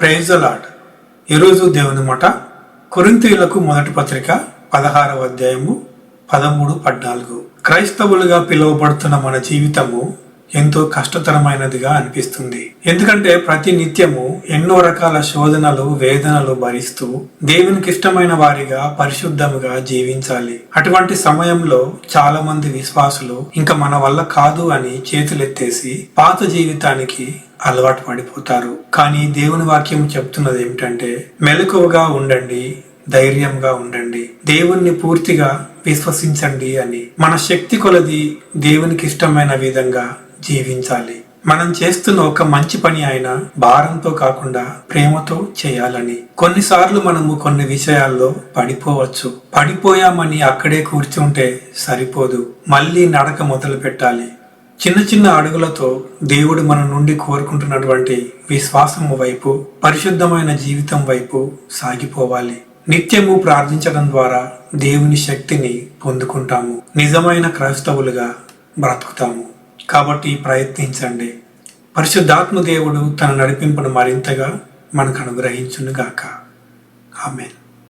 Praise lord ఈరోజు దేవుని మాట కొరింతీయులకు మొదటి పత్రిక పదహారవ అధ్యాయము పదమూడు పద్నాలుగు. క్రైస్తవులుగా పిలువబడుతున్న మన జీవితము ఎంతో కష్టతరమైనదిగా అనిపిస్తుంది. ఎందుకంటే ప్రతి నిత్యము ఎన్నో రకాల శోధనలు వేదనలు భరిస్తూ దేవునికి ఇష్టమైన వారిగా పరిశుద్ధముగా జీవించాలి. అటువంటి సమయంలో చాలా మంది విశ్వాసులు ఇంకా మన వల్ల కాదు అని చేతులెత్తేసి పాత జీవితానికి అలవాటు పడిపోతారు. కానీ దేవుని వాక్యం చెప్తున్నది ఏమిటంటే మెలకువగా ఉండండి ధైర్యంగా ఉండండి. దేవుణ్ణి పూర్తిగా విశ్వసించండి అని. మన శక్తి కొలది దేవునికి ఇష్టమైన విధంగా జీవించాలి. మనం చేస్తున్న ఒక మంచి పని అయినా భారంతో కాకుండా ప్రేమతో చేయాలని. కొన్నిసార్లు మనము కొన్ని విషయాల్లో పడిపోవచ్చు. పడిపోయామని అక్కడే కూర్చుంటే సరిపోదు. మళ్ళీ నడక మొదలు పెట్టాలి. చిన్న చిన్న అడుగులతో దేవుడు మన నుండి కోరుకుంటున్నటువంటి విశ్వాసము వైపు పరిశుద్ధమైన జీవితం వైపు సాగిపోవాలి. నిత్యము ప్రార్థించడం ద్వారా దేవుని శక్తిని పొందుకుంటాము. నిజమైన క్రైస్తవులుగా బ్రతుకుతాము. కాబట్టి ప్రయత్నించండి. పరిశుద్ధాత్మ దేవుడు తన నడిపింపును మరింతగా మనకు అనుగ్రహించునుగాక. ఆమెన్.